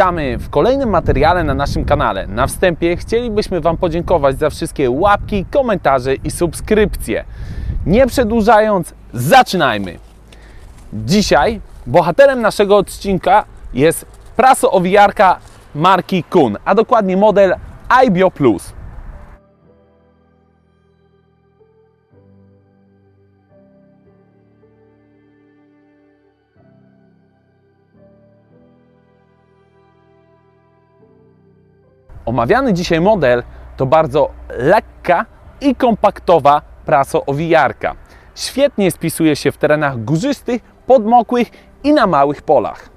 Witamy w kolejnym materiale na naszym kanale. Na wstępie chcielibyśmy Wam podziękować za wszystkie łapki, komentarze i subskrypcje. Nie przedłużając, zaczynajmy! Dzisiaj bohaterem naszego odcinka jest prasoowijarka marki Kun, a dokładnie model iBio Plus. Omawiany dzisiaj model to bardzo lekka i kompaktowa prasoowijarka. Świetnie spisuje się w terenach górzystych, podmokłych i na małych polach.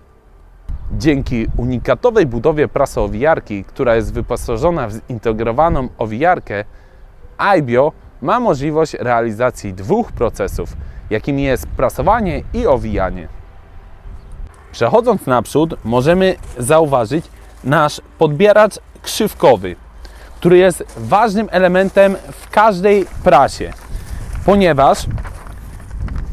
Dzięki unikatowej budowie prasoowijarki, która jest wyposażona w zintegrowaną owijarkę, iBio ma możliwość realizacji dwóch procesów, jakimi jest prasowanie i owijanie. Przechodząc naprzód, możemy zauważyć nasz podbieracz krzywkowy, który jest ważnym elementem w każdej prasie, ponieważ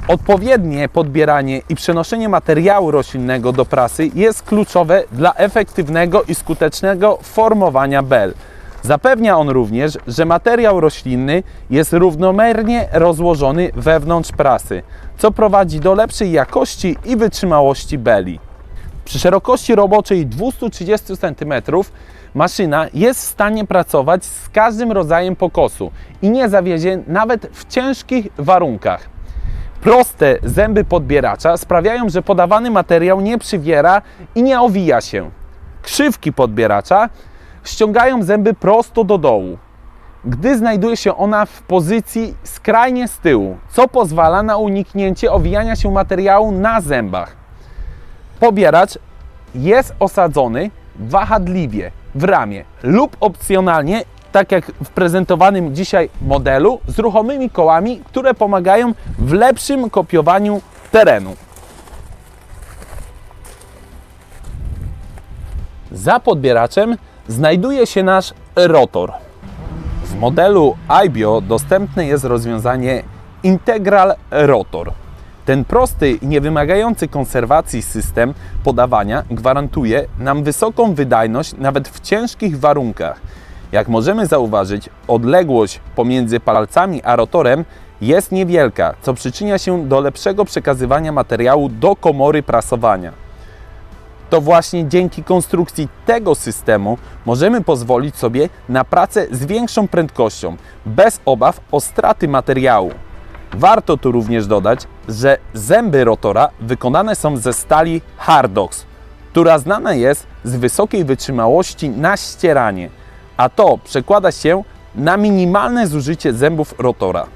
odpowiednie podbieranie i przenoszenie materiału roślinnego do prasy jest kluczowe dla efektywnego i skutecznego formowania bel. Zapewnia on również, że materiał roślinny jest równomiernie rozłożony wewnątrz prasy, co prowadzi do lepszej jakości i wytrzymałości beli. Przy szerokości roboczej 230 cm maszyna jest w stanie pracować z każdym rodzajem pokosu i nie zawiezie nawet w ciężkich warunkach. Proste zęby podbieracza sprawiają, że podawany materiał nie przywiera i nie owija się. Krzywki podbieracza ściągają zęby prosto do dołu, gdy znajduje się ona w pozycji skrajnie z tyłu, co pozwala na uniknięcie owijania się materiału na zębach. Pobieracz jest osadzony wahadliwie w ramię lub opcjonalnie, tak jak w prezentowanym dzisiaj modelu, z ruchomymi kołami, które pomagają w lepszym kopiowaniu terenu. Za podbieraczem znajduje się nasz rotor. W modelu iBio dostępne jest rozwiązanie Integral Rotor. Ten prosty i niewymagający konserwacji system podawania gwarantuje nam wysoką wydajność nawet w ciężkich warunkach. Jak możemy zauważyć, odległość pomiędzy palcami a rotorem jest niewielka, co przyczynia się do lepszego przekazywania materiału do komory prasowania. To właśnie dzięki konstrukcji tego systemu możemy pozwolić sobie na pracę z większą prędkością, bez obaw o straty materiału. Warto tu również dodać, że zęby rotora wykonane są ze stali Hardox, która znana jest z wysokiej wytrzymałości na ścieranie, a to przekłada się na minimalne zużycie zębów rotora.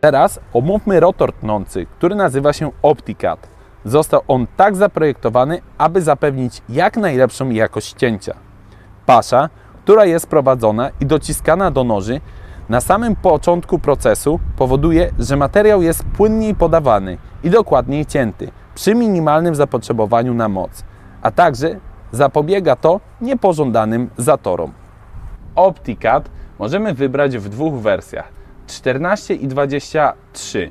Teraz omówmy rotor tnący, który nazywa się OptiCAD. Został on tak zaprojektowany, aby zapewnić jak najlepszą jakość cięcia. Pasza, która jest prowadzona i dociskana do noży, na samym początku procesu powoduje, że materiał jest płynniej podawany i dokładniej cięty przy minimalnym zapotrzebowaniu na moc, a także zapobiega to niepożądanym zatorom. OptiCAD możemy wybrać w dwóch wersjach 14 i 23.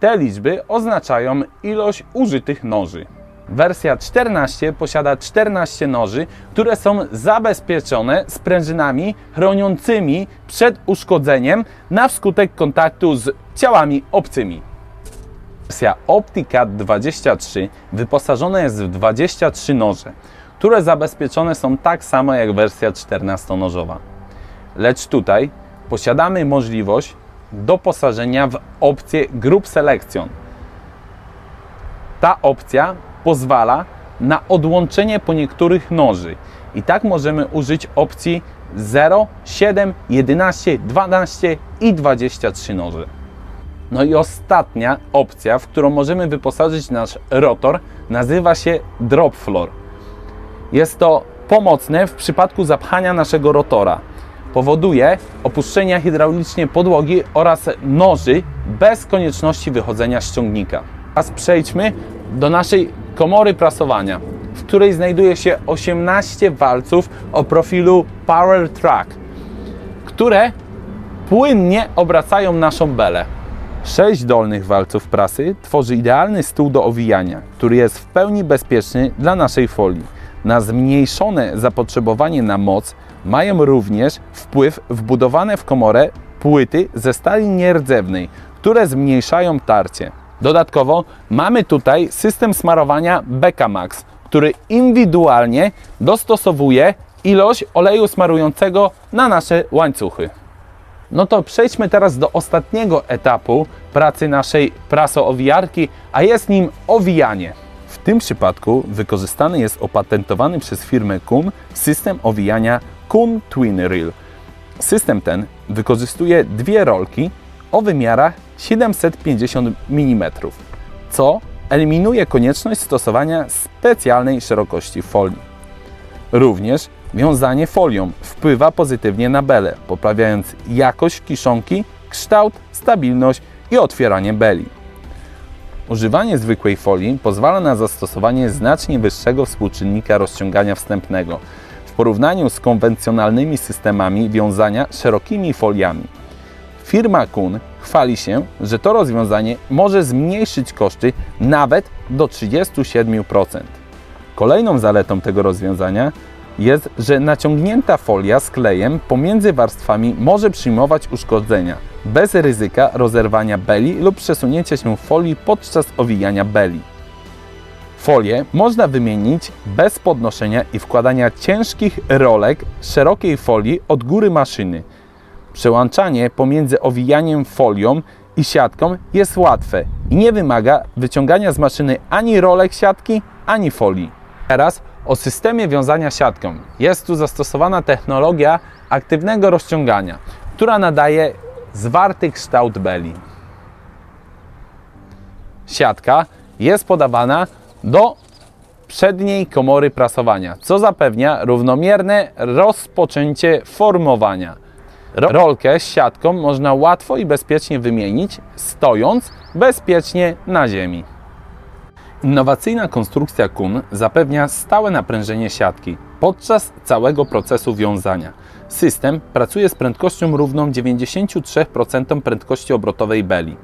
Te liczby oznaczają ilość użytych noży. Wersja 14 posiada 14 noży, które są zabezpieczone sprężynami chroniącymi przed uszkodzeniem na wskutek kontaktu z ciałami obcymi. Wersja OptiCAD 23 wyposażona jest w 23 noże, które zabezpieczone są tak samo jak wersja 14-nożowa. Lecz tutaj posiadamy możliwość doposażenia w opcję Group Selection. Ta opcja pozwala na odłączenie po niektórych noży. I tak możemy użyć opcji 0, 7, 11, 12 i 23 noże. No i ostatnia opcja, w którą możemy wyposażyć nasz rotor, nazywa się Drop Floor. Jest to pomocne w przypadku zapchania naszego rotora. Powoduje opuszczenia hydraulicznie podłogi oraz noży bez konieczności wychodzenia z ciągnika. Teraz przejdźmy do naszej komory prasowania, w której znajduje się 18 walców o profilu Power Track, które płynnie obracają naszą belę. Sześć dolnych walców prasy tworzy idealny stół do owijania, który jest w pełni bezpieczny dla naszej folii. Na zmniejszone zapotrzebowanie na moc mają również wpływ wbudowane w komorę płyty ze stali nierdzewnej, które zmniejszają tarcie. Dodatkowo mamy tutaj system smarowania Becamax, który indywidualnie dostosowuje ilość oleju smarującego na nasze łańcuchy. No to przejdźmy teraz do ostatniego etapu pracy naszej prasoowijarki, a jest nim owijanie. W tym przypadku wykorzystany jest opatentowany przez firmę Kun system owijania Kun Twin Reel. System ten wykorzystuje dwie rolki o wymiarach 750 mm, co eliminuje konieczność stosowania specjalnej szerokości folii. Również wiązanie folią wpływa pozytywnie na belę, poprawiając jakość kiszonki, kształt, stabilność i otwieranie beli. Używanie zwykłej folii pozwala na zastosowanie znacznie wyższego współczynnika rozciągania wstępnego w porównaniu z konwencjonalnymi systemami wiązania szerokimi foliami. Firma Kun chwali się, że to rozwiązanie może zmniejszyć koszty nawet do 37%. Kolejną zaletą tego rozwiązania jest, że naciągnięta folia z klejem pomiędzy warstwami może przyjmować uszkodzenia bez ryzyka rozerwania beli lub przesunięcia się folii podczas owijania beli. Folię można wymienić bez podnoszenia i wkładania ciężkich rolek szerokiej folii od góry maszyny. Przełączanie pomiędzy owijaniem folią i siatką jest łatwe i nie wymaga wyciągania z maszyny ani rolek siatki, ani folii. Teraz o systemie wiązania siatką. Jest tu zastosowana technologia aktywnego rozciągania, która nadaje zwarty kształt beli. Siatka jest podawana do przedniej komory prasowania, co zapewnia równomierne rozpoczęcie formowania. Ro- Rolkę z siatką można łatwo i bezpiecznie wymienić, stojąc bezpiecznie na ziemi. Innowacyjna konstrukcja KUN zapewnia stałe naprężenie siatki podczas całego procesu wiązania. System pracuje z prędkością równą 93% prędkości obrotowej beli,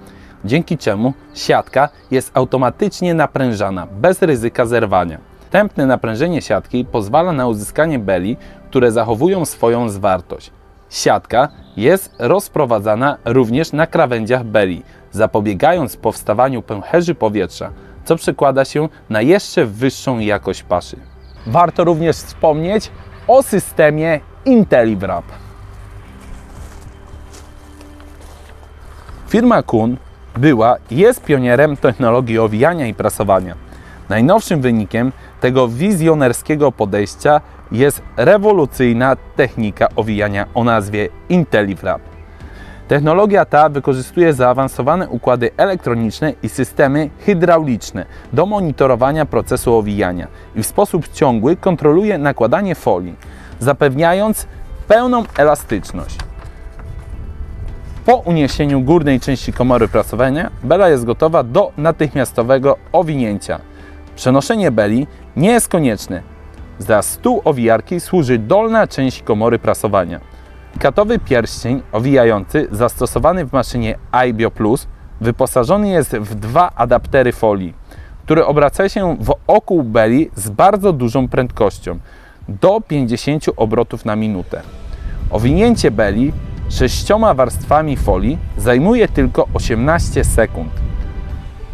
dzięki czemu siatka jest automatycznie naprężana bez ryzyka zerwania. Wstępne naprężenie siatki pozwala na uzyskanie beli, które zachowują swoją zwartość. Siatka jest rozprowadzana również na krawędziach beli, zapobiegając powstawaniu pęcherzy powietrza, co przekłada się na jeszcze wyższą jakość paszy. Warto również wspomnieć o systemie IntelliWrap. Firma Kun była i jest pionierem technologii owijania i prasowania. Najnowszym wynikiem tego wizjonerskiego podejścia jest rewolucyjna technika owijania o nazwie IntelliWrap. Technologia ta wykorzystuje zaawansowane układy elektroniczne i systemy hydrauliczne do monitorowania procesu owijania i w sposób ciągły kontroluje nakładanie folii, zapewniając pełną elastyczność. Po uniesieniu górnej części komory prasowania bela jest gotowa do natychmiastowego owinięcia. Przenoszenie beli nie jest konieczne. Za stół owijarki służy dolna część komory prasowania. Katowy pierścień owijający zastosowany w maszynie iBio Plus wyposażony jest w dwa adaptery folii, które obracają się wokół beli z bardzo dużą prędkością do 50 obrotów na minutę. Owinięcie beli sześcioma warstwami folii zajmuje tylko 18 sekund.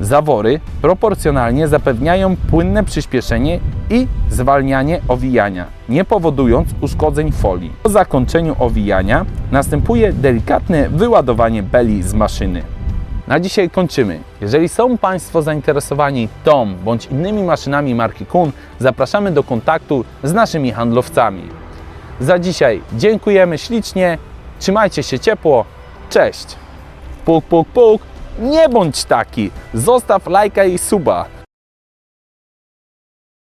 Zawory proporcjonalnie zapewniają płynne przyspieszenie i zwalnianie owijania, nie powodując uszkodzeń folii. Po zakończeniu owijania następuje delikatne wyładowanie beli z maszyny. Na dzisiaj kończymy. Jeżeli są Państwo zainteresowani tą bądź innymi maszynami marki Kun, zapraszamy do kontaktu z naszymi handlowcami. Za dzisiaj dziękujemy ślicznie, trzymajcie się ciepło, cześć! Puk, puk, puk, nie bądź taki, zostaw lajka i suba.